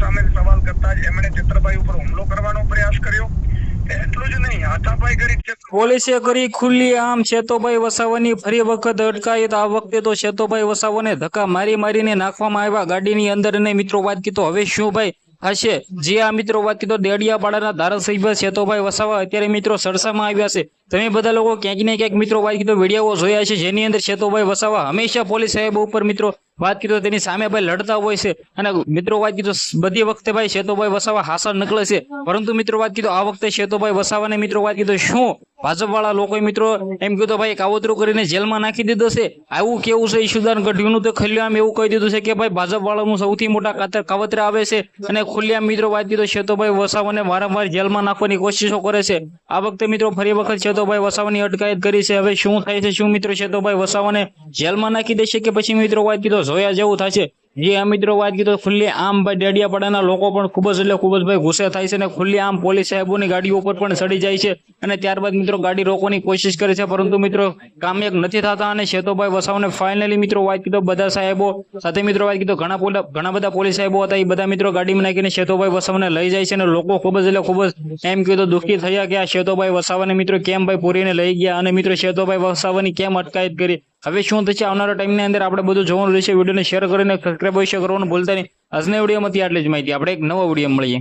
સામે સવાલ કરતા જ એમણે ચિત્રભાઈ ઉપર હુમલો કરવાનો પ્રયાસ કર્યો. પોલીસે કરી ખુલ્લી આમ શેતોભાઈ વસાવાની ફરી વખત અટકાયત. આ વખતે તો શેતોભાઈ વસાવાને ધક્કા મારી મારીને નાખવામાં આવ્યા. ગાડીની અંદર અને મિત્રો વાત કીધો હવે શું ભાઈ હશે? જે આ મિત્રો વાત કીધો દેડિયાપાડાના ધારાસભ્ય શેતોભાઈ વસાવા અત્યારે મિત્રો સરસામાં આવ્યા છે. તમે બધા લોકો ક્યાંક ને ક્યાંક મિત્રો વાત કીધો વીડિયો જોયા છે. જેની અંદર શેતોભાઈ વસાવા હંમેશા પોલીસ સાહેબ ઉપર મિત્રો વાત કીધો તેની સામે ભાઈ લડતા હોય છે. અને મિત્રો વાત કીધો બધી વખતે ભાઈ શેતોભાઈ વસાવા હાસર નકળે છે. પરંતુ મિત્રો વાત કીધું આ વખતે શેતોભાઈ વસાવાને મિત્રો વાત કીધું શું? ભાજપ વાળા લોકો મિત્રો એમ કીધું ભાઈ કાવતરું કરીને જેલમાં નાખી દીધો છે. આવું કેવું છે ઈશુદાન ગઢવીનું તો ખુલ્લેઆમ એવું કહી દીધું છે કે ભાઈ ભાજપ વાળાનું સૌથી મોટા કાતર કાવતરા આવે છે. અને ખુલ્લેઆમ મિત્રો વાત કીધો શેતોભાઈ વસાવાને વારંવાર જેલમાં નાખવાની કોશિશો કરે છે. આ વખતે મિત્રો ફરી વખત શેતોભાઈ વસાવાની અટકાયત કરી છે. હવે શું થાય છે? શું મિત્રો શેતોભાઈ વસાવાને જેલમાં નાખી દેશે કે પછી મિત્રો વાત કીધો જોયા જેવું થશે જે આ મિત્રો વાત કીધો ખુલ્લી આમ ભાઈ ડેડિયાપાડાના લોકો પણ ખૂબ જ એટલે ખૂબ જ ભાઈ ગુસ્સે થાય છે અને ખુલ્લી આમ પોલીસ સાહેબોની ગાડીઓ ઉપર પણ ચડી જાય છે અને ત્યારબાદ મિત્રો ગાડી રોકવાની કોશિશ કરે છે. પરંતુ મિત્રો કામ એક નથી થતા અને શેતોભાઈ વસાવને ફાઇનલી મિત્રો વાત કીધો બધા સાહેબો સાથે મિત્રો વાત કીધો ઘણા ઘણા બધા પોલીસ સાહેબો હતા. એ બધા મિત્રો ગાડીમાં નાખીને શેતોભાઈ વસાવને લઈ જાય છે અને લોકો ખૂબ જ એટલે ખૂબ જ એમ કીધું દુઃખી થયા કે આ શેતોભાઈ વસાવાને મિત્રો કેમ ભાઈ પૂરીને લઈ ગયા અને મિત્રો શેતોભાઈ વસાવાની કેમ અટકાયત કરી? હવે શું થશે આવનારા ટાઈમની અંદર આપણે બધું જોવાનું રહેશે. વિડીયોને શેર કરીને સબસ્ક્રાઈબ અવશ્ય કરવાનું ભૂલતા નહીં. આજના વિડીયોમાંથી આટલી જ માહિતી. આપણે એક નવો વીડિયો મળીએ.